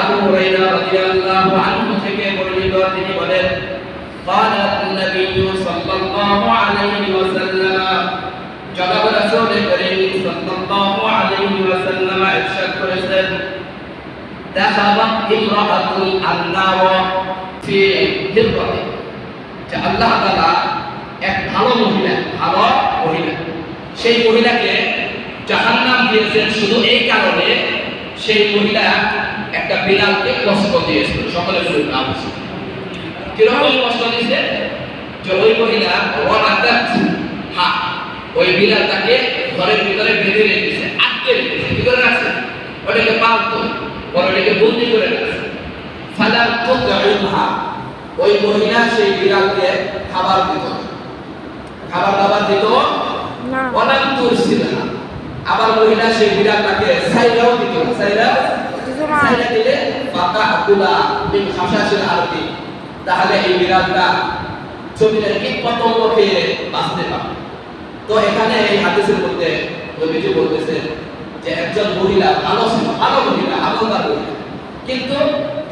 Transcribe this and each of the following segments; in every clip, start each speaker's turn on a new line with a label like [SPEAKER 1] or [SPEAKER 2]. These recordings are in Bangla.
[SPEAKER 1] আবু হুরায়রা রাদিয়াল্লাহু আনহু থেকে বর্ণিত তিনি বলেন قال النبي صلى الله عليه وسلم জনাব রাসূল করিম সাল্লাল্লাহু আলাইহি ওয়াসাল্লাম ইরশাদ করেছেন দাখালাত ইমরাআতুন আন-নার ফি হিররাতি যে আল্লাহ তাআলা এক ভালো মহিলা ভালো মহিলা সেই মহিলাকে জাহান্নাম দিয়েছেন শুধু এই কারণে সেই মহিলা একটা বিড়ালকে কষ্ট দিয়েছিল সকলে বলুন আবশ্যক কীরকম কষ্ট দিয়েছে? যে ওই মহিলা হা ওই বিড়ালটাকে ঘরের ভিতরে বেঁধে রেখেছে আটকে রেখেছে। কি করে রাখছে? ওটাকে পালতো পরে ওটাকে বন্দি করে রাখছে। ওই মহিলা সেই বিড়ালকে খাবার দিত। খাবার দাবার দিত?
[SPEAKER 2] না।
[SPEAKER 1] অনাম তুরসিলহা আবার মহিলা সেই বিড়ালটাকে সাইরাও দিলে আকুলা মিন খাসাসিল আরদি তাহলে এই বিড়ালটা জমিনের কীট পতঙ্গ খেয়ে বাঁচতে তো এখানে এই হাদিসের মধ্যে নবীজি বলতেছেন যে একজন মহিলা ভালো ভালো মহিলা আমলদার মহিলা। কিন্তু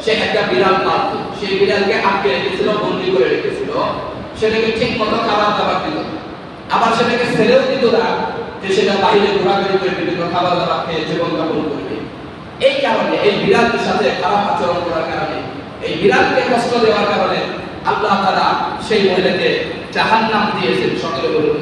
[SPEAKER 1] সে একটা বিড়াল পালত। সেই বিড়ালকে আটকে রেখেছিল, বন্দি করে রেখেছিল। সেটাকে ঠিক মতো খাবার দাবার না। আবার সেটাকে ছেড়েও দিত না যে সেটা বাইরে ঘোরাঘুরি করে বিভিন্ন খাবার দাবার খেয়ে এই কারণে, এই বিড়ালটির সাথে খারাপ আচরণ করার কারণে, এই বিড়ালকে কষ্ট দেওয়ার কারণে আল্লাহ তারা সেই মহিলাকে নাম দিয়েছেন। সকলে বলুন